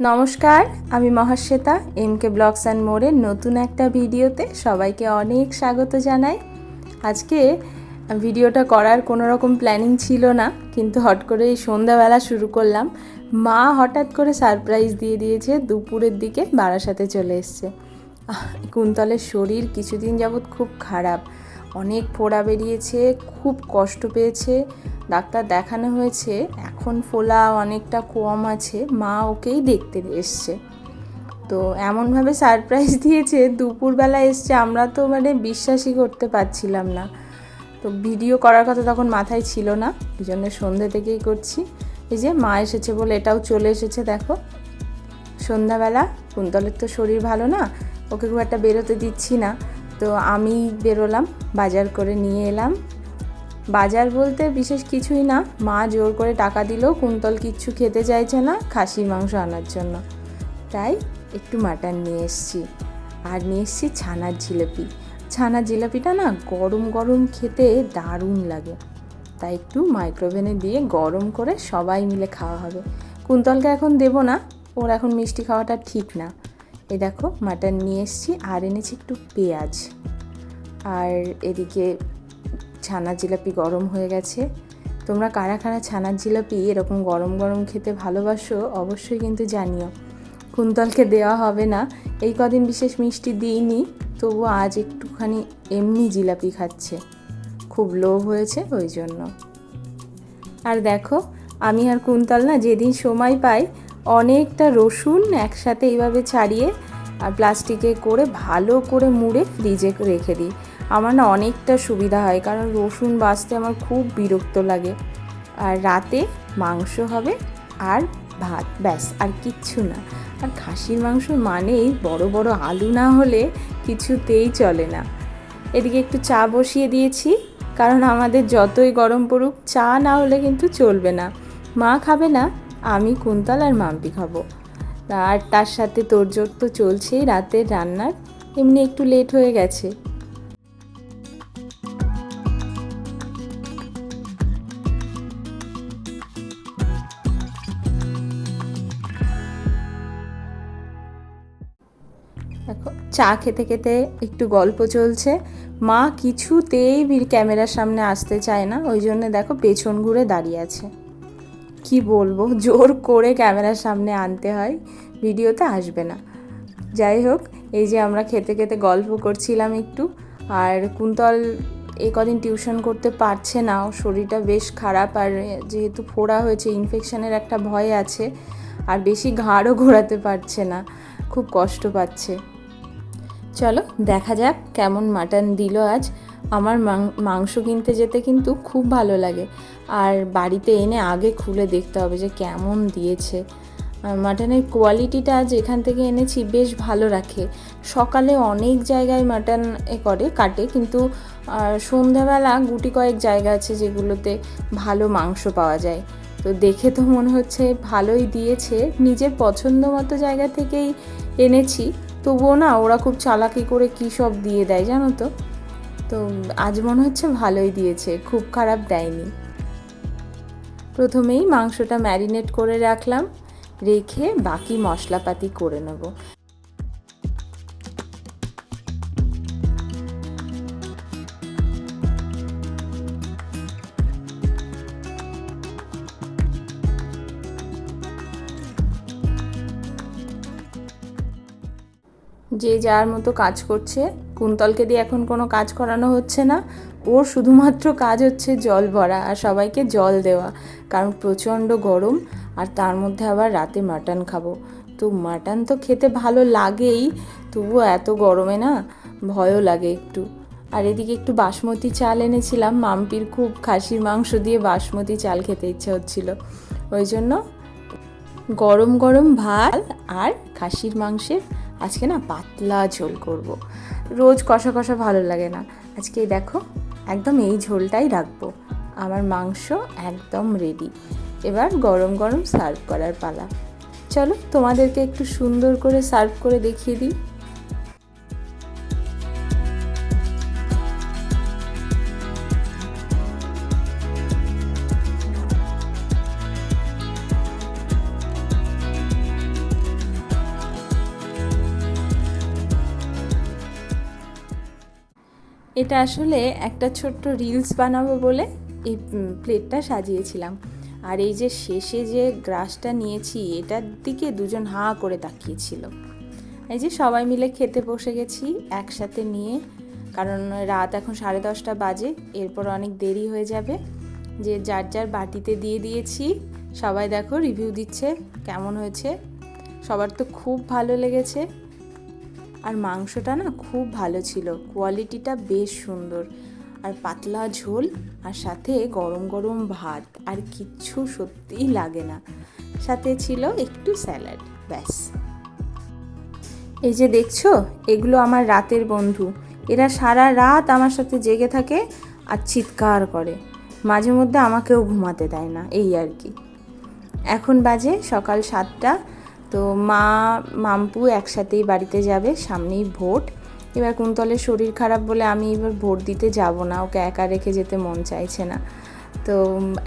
নমস্কার, আমি Mahasweta M K vlogs and মোড়ের নতুন একটা ভিডিওতে সবাইকে অনেক স্বাগত জানাই। আজকে ভিডিওটা করার কোনো রকম প্ল্যানিং ছিল না, কিন্তু হট করে এই সন্ধ্যাবেলা শুরু করলাম। মা হঠাৎ করে সারপ্রাইজ দিয়ে দিয়েছে, দুপুরের দিকে বারাসাতে চলে এসছে। কুন্তলের শরীর কিছুদিন যাবৎ খুব খারাপ। অনেক ফোড়া বেরিয়েছে, খুব কষ্ট পেয়েছে। ডাক্তার দেখানো হয়েছে, এখন ফোলা অনেকটা কম আছে, মা ওকেই দেখতে এসছে। তো এমনভাবে সারপ্রাইজ দিয়েছে, দুপুরবেলা এসছে, আমরা তো মানে বিশ্বাসই করতে পারছিলাম না। তো ভিডিও করার কথা তখন মাথায় ছিল না, এই জন্য সন্ধ্যে থেকেই করছি। এই যে মা এসেছে বলে এটাও চলে এসেছে, দেখো। সন্ধ্যাবেলা, কুন্তলের তো শরীর ভালো না, ওকে খুব একটা বেরোতে দিচ্ছি না। তো আমি বেরোলাম, বাজার করে নিয়ে এলাম। বাজার বলতে বিশেষ কিছুই না, মা জোর করে টাকা দিলেও কুন্তল কিচ্ছু খেতে চাইছে না, খাসির মাংস আনার জন্য। তাই একটু মাটন নিয়ে এসছি। আর নিয়ে এসছি ছানার জিলিপি। ছানার জিলিপিটা না গরম গরম খেতে দারুণ লাগে। তাই একটু মাইক্রোওভেনে দিয়ে গরম করে সবাই মিলে খাওয়া হবে। কুন্তলকে এখন দেবো না, ওর এখন মিষ্টি খাওয়াটা ঠিক না। এই দেখো মাটন নিয়ে এসেছি, আর এনেছি একটু পেঁয়াজ। আর এদিকে ছানার জিলাপি গরম হয়ে গেছে। তোমরা কারা কারা ছানার জিলাপি এরকম গরম গরম খেতে ভালোবাসো অবশ্যই কিন্তু জানিও। কুন্তলকে দেওয়া হবে না। এই কদিন বিশেষ মিষ্টি দিইনি, তবু আজ একটুখানি এমনি জিলাপি খাচ্ছে। খুব লোভ হয়েছে ওই জন্য। আর দেখো, আমি আর কুন্তল না যেদিন সময় পাই অনেকটা রসুন একসাথে এইভাবে ছাড়িয়ে আর প্লাস্টিকে করে ভালো করে মুড়ে ফ্রিজে রেখে দিই। আমার না অনেকটা সুবিধা হয়, কারণ রসুন বাছতে আমার খুব বিরক্ত লাগে। আর রাতে মাংস হবে আর ভাত, ব্যাস, আর কিচ্ছু না। আর খাসির মাংস মানেই বড় বড় আলু না হলে কিছুতেই চলে না। এদিকে একটু চা বসিয়ে দিয়েছি, কারণ আমাদের যতই গরম পড়ুক, চা না হলে কিন্তু চলবে না। মা খাবে না? আমি কুন্তল আর মাম্পি খাব। আর তার সাথে তোড়জোড় তো চলছেই রাতের রান্নার। এমনি একটু লেট হয়ে গেছে। দেখো, চা খেতে খেতে একটু গল্প চলছে। মা কিছুতেই ক্যামেরার সামনে আসতে চায় না। ওই জন্য দেখো পেছন ঘুরে দাঁড়িয়ে আছে। কি বলব? জোর করে ক্যামেরার সামনে আনতে হয়, ভিডিওতে আসবে না। যাই হোক, এই যে আমরা খেতে খেতে গল্প করছিলাম একটু, আর কুন্তল এ কদিন টিউশন করতে পারছে না শরীরটা বেশ খারাপ, আর যেহেতু ফোড়া হয়েছে ইনফেকশনের একটা ভয় আছে, আর বেশি ঘাড়ও ঘোরাতে পারছে না, খুব কষ্ট পাচ্ছে। চলো, দেখা যাক কেমন মাটন দিল আজ। আমার মাংস কিনতে যেতে কিন্তু খুব ভালো লাগে। আর বাড়িতে এনে আগে খুলে দেখতে হবে যে কেমন দিয়েছে। মাটনের কোয়ালিটিটা যেখান থেকে এনেছি বেশ ভালো রাখে। সকালে অনেক জায়গায় মাটন এ করে, কাটে, কিন্তু সন্ধ্যাবেলা গুটি কয়েক জায়গা আছে যেগুলোতে ভালো মাংস পাওয়া যায়। তো দেখে তো মনে হচ্ছে ভালোই দিয়েছে। নিজের পছন্দ মতো জায়গা থেকেই এনেছি। তবুও না, ওরা খুব চালাকি করে কী সব দিয়ে দেয় জানো তো? তো আজ মনে হচ্ছে ভালোই দিয়েছে, খুব খারাপ দেয়নি। প্রথমেই মাংসটা ম্যারিনেট করে রাখলাম, রেখে বাকি মশলাপাতি করে নেব। যে যার মতো কাজ করছে। কুন্তলকে দিয়ে এখন কোনো কাজ করানো হচ্ছে না। ওর শুধুমাত্র কাজ হচ্ছে জল ভরা আর সবাইকে জল দেওয়া। কারণ প্রচণ্ড গরম আর তার মধ্যে আবার রাতে মাটন খাব। তো মাটন তো খেতে ভালো লাগেই, তবুও এত গরমে না ভয়ও লাগে একটু। আর এদিকে একটু বাসমতি চাল এনেছিলাম, মাম্পির খুব খাসির মাংস দিয়ে বাসমতি চাল খেতে ইচ্ছে হচ্ছিল। ওই জন্য গরম গরম ভাত আর খাসির মাংসের আজকে না পাতলা ঝোল করব। রোজ কষা কষা ভালো লাগে না। আজকে দেখো, একদম এই ঝোলটাই রাখব। আমার মাংস একদম রেডি এবার গরম গরম সার্ভ করার পালা। চলো তোমাদেরকে একটু সুন্দর করে সার্ভ করে দেখিয়ে দিই। এটা আসলে একটা ছোট্ট রিলস বানাবো বলে এই প্লেটটা সাজিয়েছিলাম। আর এই যে শেষে যে গ্রাসটা নিয়েছি, এটার দিকে দুজন হাঁ করে তাকিয়েছিল। এই যে সবাই মিলে খেতে বসে গেছি, একসাথে নিয়ে। কারণ রাত এখন সাড়ে দশটা বাজে, এরপর অনেক দেরি হয়ে যাবে। যে যার যার বাটিতে দিয়ে দিয়েছি, সবাই দেখো রিভিউ দিচ্ছে, কেমন হয়েছে? সবার তো খুব ভালো লেগেছে। আর মাংসটা না খুব ভালো ছিল। কোয়ালিটিটা বেশ সুন্দর। আর পাতলা ঝোল আর সাথে গরম গরম ভাত। আর কিচ্ছু সত্যিই লাগে না। সাথে ছিল একটু স্যালাড, ব্যাস। এই যে দেখছ, এগুলো আমার রাতের বন্ধু। এরা সারা রাত আমার সাথে জেগে থাকে আর চিৎকার করে। মাঝে মধ্যে আমাকেও ঘুমাতে দেয় না, এই আর কি। এখন বাজে সকাল সাতটা। তো মা, মাম্পু একসাথেই বাড়িতে যাবে, সামনেই ভোট। এবার কুন্তলের শরীর খারাপ বলে আমি এবার ভোট দিতে যাব না, ওকে একা রেখে যেতে মন চাইছে না। তো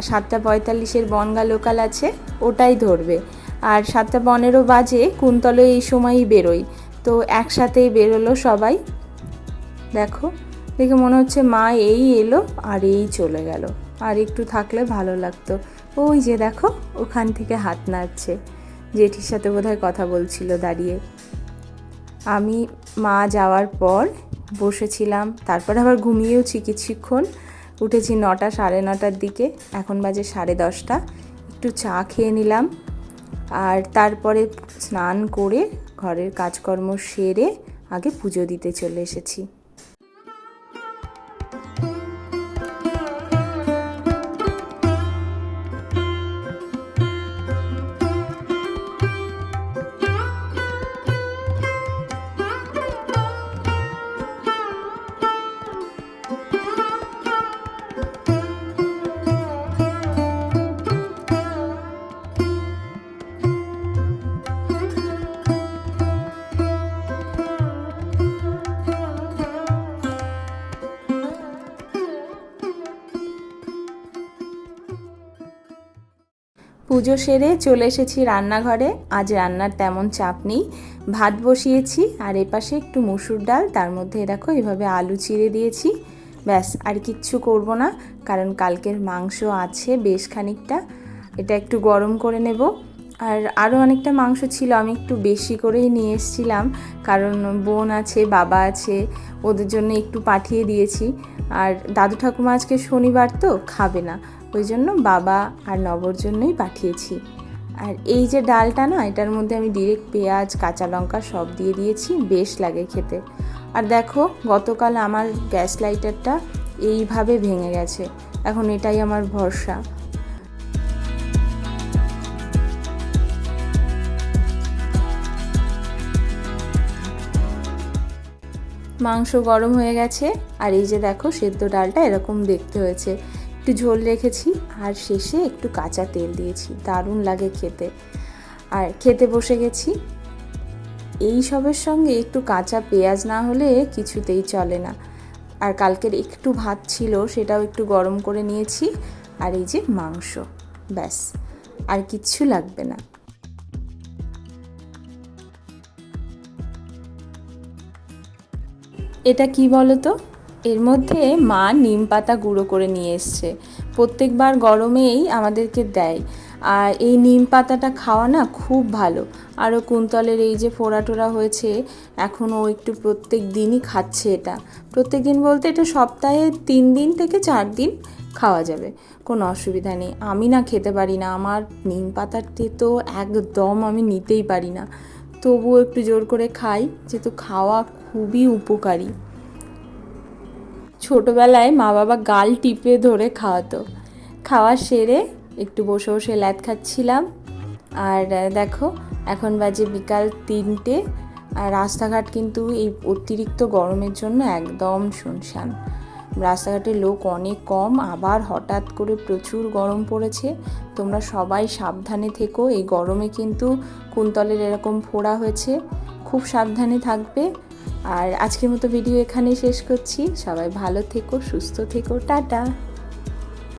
সাতটা পঁয়তাল্লিশের বনগা লোকাল আছে, ওটাই ধরবে। আর সাতটা পনেরো বাজে কুন্তলে এই সময়ই বেরোয়। তো একসাথেই বেরোলো সবাই। দেখো, দেখে মনে হচ্ছে মা এই এলো আর এই চলে গেল। আর একটু থাকলে ভালো লাগতো। ওই যে দেখো, ওখান থেকে হাত নাড়ছে। জেঠির সাথে বোধহয় কথা বলছিল দাঁড়িয়ে। আমি মা যাওয়ার পর বসেছিলাম, তারপর আবার ঘুমিয়েওছি কিছুক্ষণ উঠেছি নটা, সাড়ে নটার দিকে, এখন বাজে সাড়ে দশটা। একটু চা খেয়ে নিলাম আর তারপরে স্নান করে ঘরের কাজকর্ম সেরে আগে পুজো দিতে চলে এসেছি। পুজো সেরে চলে এসেছি রান্নাঘরে। আজ রান্নার তেমন চাপ নেই। ভাত বসিয়েছি, আর এপাশে একটু মুসুর ডাল, তার মধ্যে দেখো এভাবে আলু চিড়ে দিয়েছি। ব্যাস, আর কিচ্ছু করব না, কারণ কালকের মাংস আছে বেশ খানিকটা। এটা একটু গরম করে নেব। আর আরও অনেকটা মাংস ছিল, আমি একটু বেশি করেই নিয়ে এসেছিলাম, কারণ বোন আছে, বাবা আছে, ওদের জন্য একটু পাঠিয়ে দিয়েছি। আর দাদু ঠাকুমা আজকে শনিবার তো, খাবে না। ওই জন্য বাবা আর নবর জন্যই পাঠিয়েছি। আর এই যে ডালটা না, এটার মধ্যে আমি ডিরেক্ট পেঁয়াজ, কাঁচা লঙ্কা সব দিয়ে দিয়েছি, বেশ লাগে খেতে। আর দেখো, গতকাল আমার গ্যাস লাইটারটা এইভাবে ভেঙে গেছে। এখন এটাই আমার ভরসা। মাংস গরম হয়ে গেছে, আর এই যে দেখো, সেদ্ধ ডালটা এরকম দেখতে হয়েছে। একটু ঝোল রেখেছি আর শেষে একটু কাঁচা তেল দিয়েছি। দারুণ লাগে খেতে। আর খেতে বসে গেছি। এই সবের সঙ্গে একটু কাঁচা পেঁয়াজ না হলে কিছুতেই চলে না। আর কালকের একটু ভাত ছিল সেটাও একটু গরম করে নিয়েছি। আর এই যে মাংস, ব্যাস। আর কিচ্ছু লাগবে না। এটা কি বলো তো এর মধ্যে মা নিম পাতা গুঁড়ো করে নিয়ে এসছে। প্রত্যেকবার গরমেই আমাদেরকে দেয়। আর এই নিম পাতাটা খাওয়া না খুব ভালো। আরও কুন্তলের এই যে ফোড়া টোড়া হয়েছে, এখন ও একটু প্রত্যেক দিনই খাচ্ছে এটা। প্রত্যেক দিন বলতে এটা সপ্তাহে তিন দিন থেকে চার দিন খাওয়া যাবে। কোনো অসুবিধা নেই। আমি না খেতে পারি না। আমার নিম পাতাতে তো একদম আমি নিতেই পারি না। তবুও একটু জোর করে খাই, যেহেতু খাওয়া খুবই উপকারী। ছোটোবেলায় মা বাবা গাল টিপে ধরে খাওয়াতো। খাওয়া সেরে একটু বসে বসে ল্যাদ খাচ্ছিলাম। আর দেখো, এখন বাজে বিকাল তিনটে। আর রাস্তাঘাট কিন্তু এই অতিরিক্ত গরমের জন্য একদম শুনশান। রাস্তাঘাটে লোক অনেক কম, আবার হঠাৎ করে প্রচুর গরম পড়েছে। তোমরা সবাই সাবধানে থেকো, এই গরমে কিন্তু কুন্তলের এরকম ফোড়া হয়েছে। খুব সাবধানে থাকবে। আর আজকের মতো ভিডিও এখানেই শেষ করছি। সবাই ভালো থেকো সুস্থ থেকো টাটা।